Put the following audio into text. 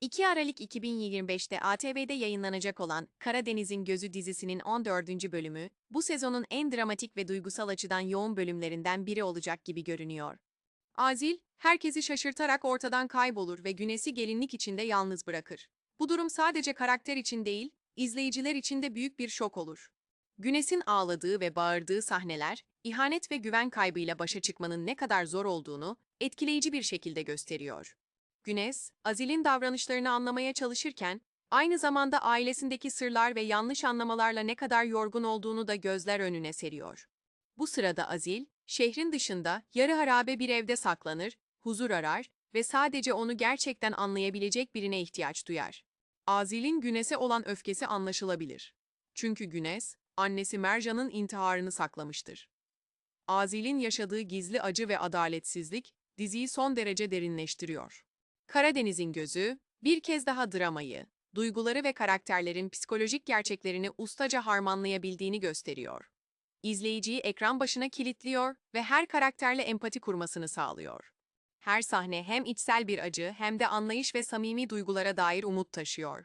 2 Aralık 2025'te ATV'de yayınlanacak olan Karadeniz'in Gözü dizisinin 14. bölümü, bu sezonun en dramatik ve duygusal açıdan yoğun bölümlerinden biri olacak gibi görünüyor. Azil, herkesi şaşırtarak ortadan kaybolur ve Günes'i gelinlik içinde yalnız bırakır. Bu durum sadece karakter için değil, izleyiciler için de büyük bir şok olur. Günes'in ağladığı ve bağırdığı sahneler, ihanet ve güven kaybıyla başa çıkmanın ne kadar zor olduğunu etkileyici bir şekilde gösteriyor. Günes, Azil'in davranışlarını anlamaya çalışırken, aynı zamanda ailesindeki sırlar ve yanlış anlamalarla ne kadar yorgun olduğunu da gözler önüne seriyor. Bu sırada Azil, şehrin dışında yarı harabe bir evde saklanır, huzur arar ve sadece onu gerçekten anlayabilecek birine ihtiyaç duyar. Azil'in Günes'e olan öfkesi anlaşılabilir. Çünkü Günes, annesi Mercan'ın intiharını saklamıştır. Azil'in yaşadığı gizli acı ve adaletsizlik, diziyi son derece derinleştiriyor. Karadeniz'in gözü, bir kez daha dramayı, duyguları ve karakterlerin psikolojik gerçeklerini ustaca harmanlayabildiğini gösteriyor. İzleyiciyi ekran başına kilitliyor ve her karakterle empati kurmasını sağlıyor. Her sahne hem içsel bir acı hem de anlayış ve samimi duygulara dair umut taşıyor.